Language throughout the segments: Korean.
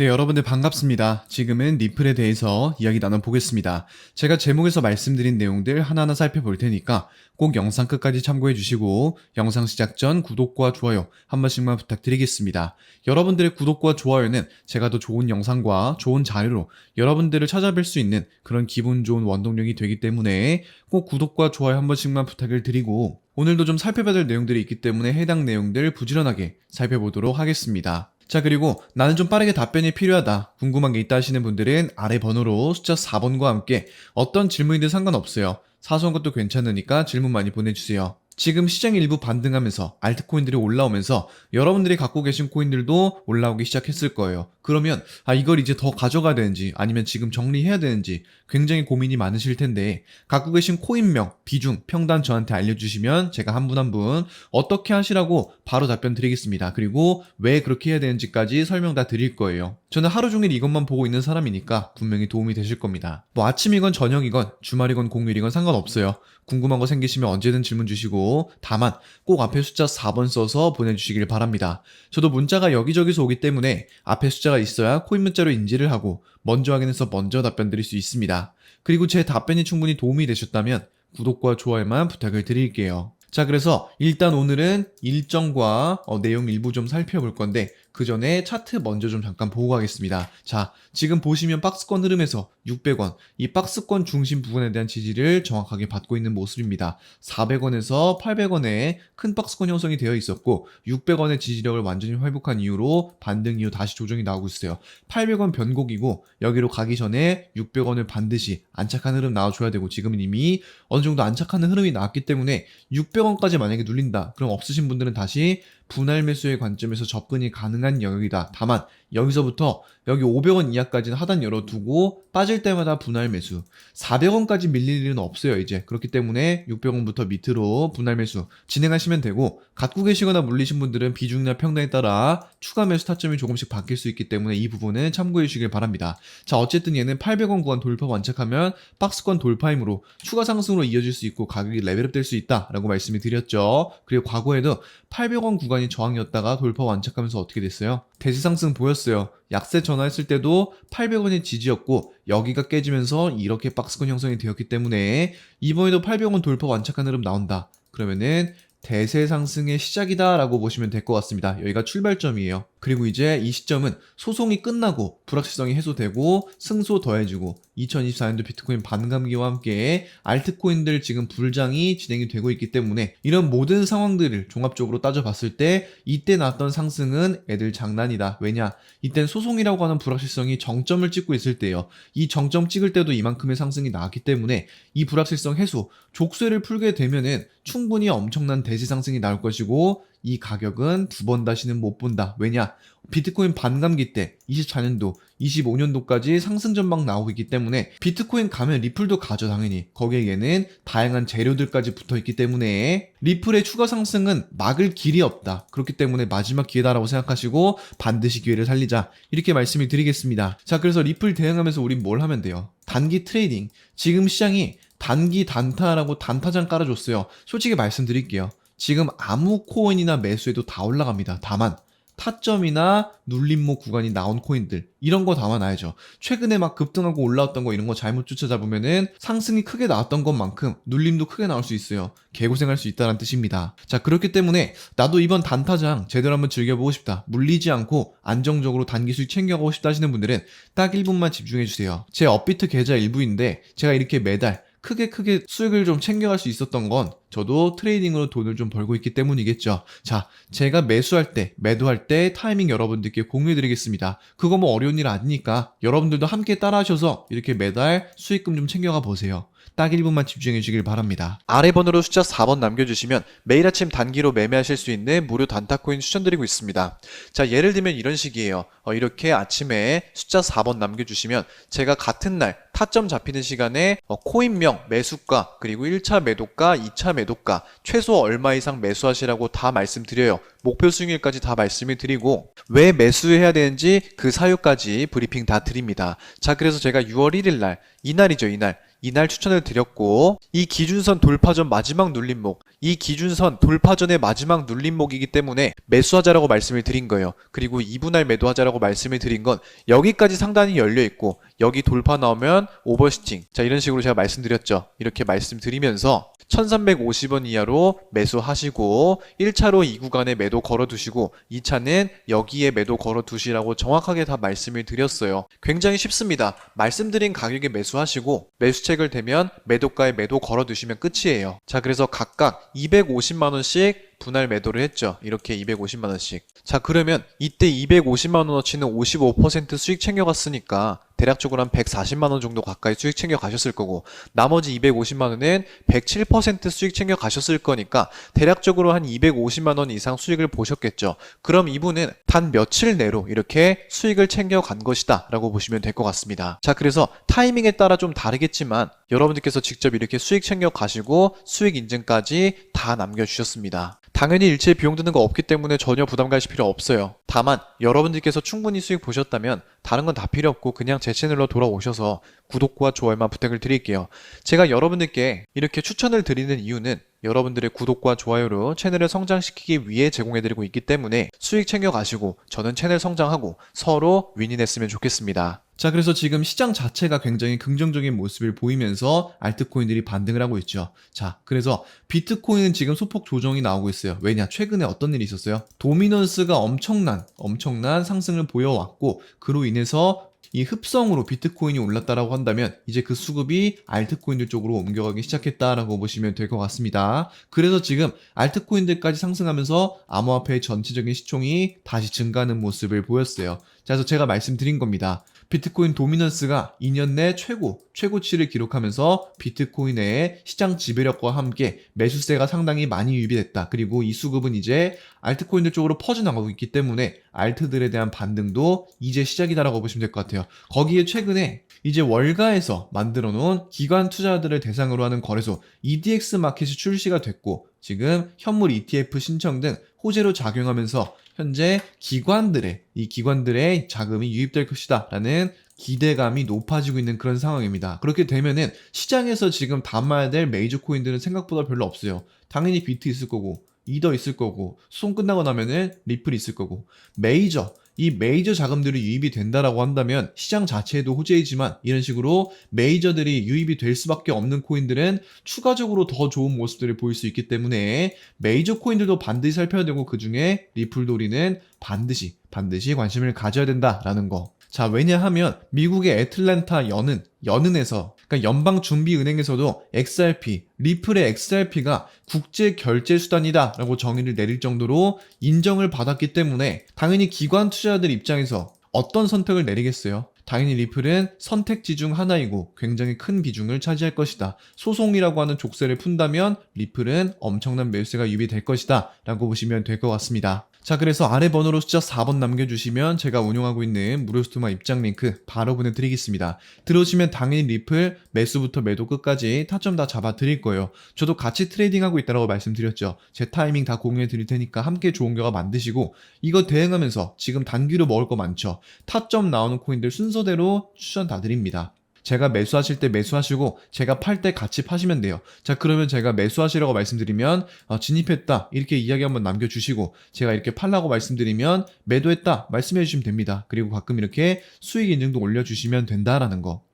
네, 여러분들 반갑습니다. 지금은 리플에 대해서 이야기 나눠보겠습니다. 제가 제목에서 말씀드린 내용들 하나하나 살펴볼 테니까 꼭 영상 끝까지 참고해 주시고 영상 시작 전 구독과 좋아요 한 번씩만 부탁드리겠습니다. 여러분들의 구독과 좋아요는 제가 더 좋은 영상과 좋은 자료로 여러분들을 찾아뵐 수 있는 그런 기분 좋은 원동력이 되기 때문에 꼭 구독과 좋아요 한 번씩만 부탁을 드리고 오늘도 좀 살펴봐야 될 내용들이 있기 때문에 해당 내용들 부지런하게 살펴보도록 하겠습니다. 자, 그리고 나는 좀 빠르게 답변이 필요하다. 궁금한 게 있다 하시는 분들은 아래 번호로 숫자 4번과 함께 어떤 질문이든 상관없어요. 사소한 것도 괜찮으니까 질문 많이 보내주세요. 지금 시장이 일부 반등하면서 알트코인들이 올라오면서 여러분들이 갖고 계신 코인들도 올라오기 시작했을 거예요. 그러면 아 이걸 이제 더 가져가야 되는지 아니면 지금 정리해야 되는지 굉장히 고민이 많으실 텐데 갖고 계신 코인명, 비중, 평단 저한테 알려주시면 제가 한 분 한 분 어떻게 하시라고 바로 답변 드리겠습니다. 그리고 왜 그렇게 해야 되는지까지 설명 다 드릴 거예요. 저는 하루 종일 이것만 보고 있는 사람이니까 분명히 도움이 되실 겁니다. 뭐 아침이건 저녁이건 주말이건 공휴일이건 상관없어요. 궁금한 거 생기시면 언제든 질문 주시고 다만 꼭 앞에 숫자 4번 써서 보내주시길 바랍니다. 저도 문자가 여기저기서 오기 때문에 앞에 숫자가 있어야 코인 문자로 인지를 하고 먼저 확인해서 먼저 답변 드릴 수 있습니다. 그리고 제 답변이 충분히 도움이 되셨다면 구독과 좋아요만 부탁을 드릴게요. 자, 그래서 일단 오늘은 일정과 어, 내용 일부 좀 살펴볼 건데 그 전에 차트 먼저 좀 잠깐 보고 가겠습니다. 자, 지금 보시면 박스권 흐름에서 600원, 이 박스권 중심 부분에 대한 지지를 정확하게 받고 있는 모습입니다. 400원에서 800원에 큰 박스권 형성이 되어 있었고 600원의 지지력을 완전히 회복한 이후로 반등 이후 다시 조정이 나오고 있어요. 800원 변곡이고 여기로 가기 전에 600원을 반드시 안착한 흐름 나와줘야 되고 지금은 이미 어느 정도 안착하는 흐름이 나왔기 때문에 600원까지 만약에 눌린다. 그럼 없으신 분들은 다시 분할 매수의 관점에서 접근이 가능 한 영역이다. 다만 여기서부터 여기 500원 이하까지는 하단 열어두고 빠질 때마다 분할 매수 400원까지 밀릴 일은 없어요 이제 그렇기 때문에 600원부터 밑으로 분할 매수 진행하시면 되고 갖고 계시거나 물리신 분들은 비중이나 평단에 따라 추가 매수 타점이 조금씩 바뀔 수 있기 때문에 이 부분은 참고해 주시길 바랍니다 자 어쨌든 얘는 800원 구간 돌파 완착하면 박스권 돌파이므로 추가 상승으로 이어질 수 있고 가격이 레벨업 될 수 있다 라고 말씀을 드렸죠 그리고 과거에도 800원 구간이 저항이었다가 돌파 완착하면서 어떻게 됐어요? 대시 상승 보였어요. 약세 전화했을 때도 800원이 지지였고 여기가 깨지면서 이렇게 박스권 형성이 되었기 때문에 이번에도 800원 돌파 완착한 흐름 나온다. 그러면은 대세 상승의 시작이다라고 보시면 될 것 같습니다. 여기가 출발점이에요. 그리고 이제 이 시점은 소송이 끝나고 불확실성이 해소되고 승소 더해지고 2024년도 비트코인 반감기와 함께 알트코인들 지금 불장이 진행이 되고 있기 때문에 이런 모든 상황들을 종합적으로 따져봤을 때 이때 나왔던 상승은 애들 장난이다. 왜냐? 이땐 소송이라고 하는 불확실성이 정점을 찍고 있을 때예요. 이 정점 찍을 때도 이만큼의 상승이 나왔기 때문에 이 불확실성 해소, 족쇄를 풀게 되면은 충분히 엄청난 대시 상승이 나올 것이고 이 가격은 두 번 다시는 못 본다. 왜냐? 비트코인 반감기 때 24년도, 25년도까지 상승 전망 나오고 있기 때문에 비트코인 가면 리플도 가죠 당연히. 거기에 얘는 다양한 재료들까지 붙어 있기 때문에 리플의 추가 상승은 막을 길이 없다. 그렇기 때문에 마지막 기회다라고 생각하시고 반드시 기회를 살리자. 이렇게 말씀을 드리겠습니다. 자, 그래서 리플 대응하면서 우린 뭘 하면 돼요? 단기 트레이딩. 지금 시장이 단기 단타라고 단타장 깔아줬어요. 솔직히 말씀드릴게요. 지금 아무 코인이나 매수해도 다 올라갑니다. 다만 타점이나 눌림목 구간이 나온 코인들 이런 거 담아놔야죠. 최근에 막 급등하고 올라왔던 거 이런 거 잘못 쫓아잡으면은 상승이 크게 나왔던 것만큼 눌림도 크게 나올 수 있어요. 개고생할 수 있다는 뜻입니다. 자 그렇기 때문에 나도 이번 단타장 제대로 한번 즐겨보고 싶다. 물리지 않고 안정적으로 단기 수익 챙겨가고 싶다 하시는 분들은 딱 1분만 집중해주세요. 제 업비트 계좌 일부인데 제가 이렇게 매달 크게 크게 수익을 좀 챙겨갈 수 있었던 건 저도 트레이딩으로 돈을 좀 벌고 있기 때문이겠죠. 자, 제가 매수할 때, 매도할 때 타이밍 여러분들께 공유해 드리겠습니다. 그거 뭐 어려운 일 아니니까 여러분들도 함께 따라 하셔서 이렇게 매달 수익금 좀 챙겨가 보세요. 딱 1분만 집중해 주시길 바랍니다. 아래 번호로 숫자 4번 남겨주시면 매일 아침 단기로 매매하실 수 있는 무료 단타코인 추천드리고 있습니다. 자, 예를 들면 이런 식이에요. 어, 이렇게 아침에 숫자 4번 남겨주시면 제가 같은 날 타점 잡히는 시간에 어, 코인명, 매수가, 그리고 1차 매도가, 2차 매도가, 최소 얼마 이상 매수하시라고 다 말씀드려요. 목표 수익률까지 다 말씀을 드리고 왜 매수해야 되는지 그 사유까지 브리핑 다 드립니다. 자, 그래서 제가 6월 1일 날, 이날이죠, 이날. 이날 추천을 드렸고 이 기준선 돌파 전 마지막 눌림목 이 기준선 돌파 전의 마지막 눌림목이기 때문에 매수하자라고 말씀을 드린 거예요. 그리고 2분할 매도하자라고 말씀을 드린 건 여기까지 상단이 열려 있고 여기 돌파 나오면 오버시팅 자 이런 식으로 제가 말씀드렸죠. 이렇게 말씀드리면서 1350원 이하로 매수하시고 1차로 이 구간에 매도 걸어두시고 2차는 여기에 매도 걸어두시라고 정확하게 다 말씀을 드렸어요. 굉장히 쉽습니다. 말씀드린 가격에 매수하시고 매수 책을 대면 매도가에 매도 걸어 두시면 끝이에요. 자 그래서 각각 250만 원씩 분할 매도를 했죠. 이렇게 250만 원씩. 자, 그러면 이때 250만 원어치는 55% 수익 챙겨갔으니까 대략적으로 한 140만 원 정도 가까이 수익 챙겨 가셨을 거고, 나머지 250만 원은 107% 수익 챙겨 가셨을 거니까 대략적으로 한 250만 원 이상 수익을 보셨겠죠. 그럼 이분은 단 며칠 내로 이렇게 수익을 챙겨 간 것이다 라고 보시면 될 것 같습니다. 자, 그래서 타이밍에 따라 좀 다르겠지만 여러분들께서 직접 이렇게 수익 챙겨 가시고 수익 인증까지 다 남겨주셨습니다. 당연히 일체 비용 드는 거 없기 때문에 전혀 부담 가실 필요 없어요. 다만 여러분들께서 충분히 수익 보셨다면 다른 건 다 필요 없고 그냥 제 채널로 돌아오셔서 구독과 좋아요만 부탁을 드릴게요. 제가 여러분들께 이렇게 추천을 드리는 이유는 여러분들의 구독과 좋아요로 채널을 성장시키기 위해 제공해드리고 있기 때문에 수익 챙겨가시고 저는 채널 성장하고 서로 윈윈했으면 좋겠습니다. 자, 그래서 지금 시장 자체가 굉장히 긍정적인 모습을 보이면서 알트코인들이 반등을 하고 있죠. 자, 그래서 비트코인은 지금 소폭 조정이 나오고 있어요. 왜냐? 최근에 어떤 일이 있었어요? 도미넌스가 엄청난, 엄청난 상승을 보여왔고, 그로 인해서 이 흡성으로 비트코인이 올랐다라고 한다면 이제 그 수급이 알트코인들 쪽으로 옮겨가기 시작했다라고 보시면 될 것 같습니다. 그래서 지금 알트코인들까지 상승하면서 암호화폐의 전체적인 시총이 다시 증가하는 모습을 보였어요. 자, 그래서 제가 말씀드린 겁니다. 비트코인 도미넌스가 2년 내 최고, 최고치를 기록하면서 비트코인의 시장 지배력과 함께 매수세가 상당히 많이 유입이 됐다. 그리고 이 수급은 이제 알트코인들 쪽으로 퍼져나가고 있기 때문에 알트들에 대한 반등도 이제 시작이다라고 보시면 될 것 같아요. 거기에 최근에 이제 월가에서 만들어 놓은 기관 투자자들을 대상으로 하는 거래소 EDX 마켓이 출시가 됐고 지금 현물 ETF 신청 등 호재로 작용하면서 현재 기관들의 이 기관들의 자금이 유입될 것이다라는 기대감이 높아지고 있는 그런 상황입니다. 그렇게 되면은 시장에서 지금 담아야 될 메이저 코인들은 생각보다 별로 없어요. 당연히 비트 있을 거고 이더 있을 거고 수송 끝나고 나면은 리플 있을 거고 메이저 이 메이저 자금들이 유입이 된다라고 한다면 시장 자체에도 호재이지만 이런 식으로 메이저들이 유입이 될 수밖에 없는 코인들은 추가적으로 더 좋은 모습들을 보일 수 있기 때문에 메이저 코인들도 반드시 살펴야 되고 그 중에 리플도리는 반드시 반드시 관심을 가져야 된다라는 거. 자, 왜냐하면 미국의 애틀랜타 연은 연은에서 그러니까 연방준비은행에서도 XRP, 리플의 XRP가 국제 결제 수단이다 라고 정의를 내릴 정도로 인정을 받았기 때문에 당연히 기관 투자자들 입장에서 어떤 선택을 내리겠어요? 당연히 리플은 선택지 중 하나이고 굉장히 큰 비중을 차지할 것이다. 소송이라고 하는 족쇄를 푼다면 리플은 엄청난 매수세가 유입될 것이다. 라고 보시면 될 것 같습니다. 자, 그래서 아래 번호로 숫자 4번 남겨주시면 제가 운용하고 있는 무료 스토마 입장 링크 바로 보내드리겠습니다. 들어오시면 당연히 리플 매수부터 매도 끝까지 타점 다 잡아 드릴 거예요. 저도 같이 트레이딩하고 있다고 말씀드렸죠. 제 타이밍 다 공유해 드릴 테니까 함께 좋은 결과 만드시고 이거 대응하면서 지금 단기로 먹을 거 많죠. 타점 나오는 코인들 순서대로 추천 다 드립니다. 제가 매수하실 때 매수하시고 제가 팔 때 같이 파시면 돼요. 자 그러면 제가 매수하시라고 말씀드리면 어, 진입했다 이렇게 이야기 한번 남겨주시고 제가 이렇게 팔라고 말씀드리면 매도했다 말씀해 주시면 됩니다. 그리고 가끔 이렇게 수익 인증도 올려주시면 된다라는 거.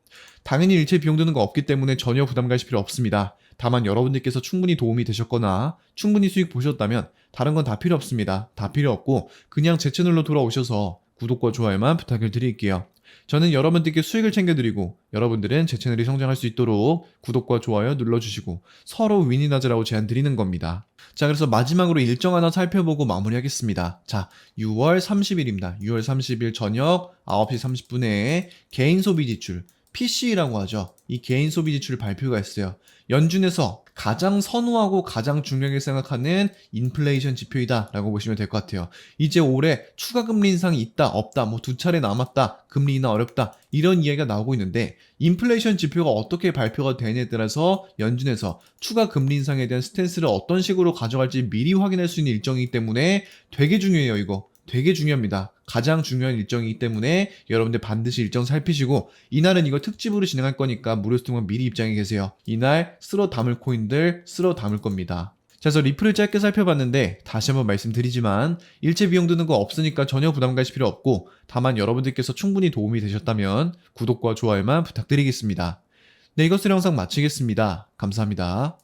당연히 일체 비용 드는 거 없기 때문에 전혀 부담 가실 필요 없습니다. 다만 여러분들께서 충분히 도움이 되셨거나 충분히 수익 보셨다면 다른 건 다 필요 없습니다. 다 필요 없고 그냥 제 채널로 돌아오셔서 구독과 좋아요만 부탁을 드릴게요. 저는 여러분들께 수익을 챙겨드리고 여러분들은 제 채널이 성장할 수 있도록 구독과 좋아요 눌러주시고 서로 윈윈하자라고 제안 드리는 겁니다. 자, 그래서 마지막으로 일정 하나 살펴보고 마무리하겠습니다. 자, 6월 30일입니다. 6월 30일 저녁 9시 30분에 개인 소비 지출 PC라고 하죠. 이 개인 소비 지출 발표가 있어요. 연준에서 가장 선호하고 가장 중요하게 생각하는 인플레이션 지표이다 라고 보시면 될 것 같아요. 이제 올해 추가 금리 인상이 있다, 없다, 뭐 두 차례 남았다, 금리 인하 어렵다, 이런 이야기가 나오고 있는데, 인플레이션 지표가 어떻게 발표가 되느냐에 따라서 연준에서 추가 금리 인상에 대한 스탠스를 어떤 식으로 가져갈지 미리 확인할 수 있는 일정이기 때문에 되게 중요해요, 이거. 되게 중요합니다. 가장 중요한 일정이기 때문에 여러분들 반드시 일정 살피시고 이날은 이거 특집으로 진행할 거니까 무료 스팅만 미리 입장해 계세요. 이날 쓸어 담을 코인들 쓸어 담을 겁니다. 자, 그래서 리플을 짧게 살펴봤는데 다시 한번 말씀드리지만 일체 비용 드는 거 없으니까 전혀 부담 가실 필요 없고 다만 여러분들께서 충분히 도움이 되셨다면 구독과 좋아요만 부탁드리겠습니다. 네, 이것으로 영상 마치겠습니다. 감사합니다.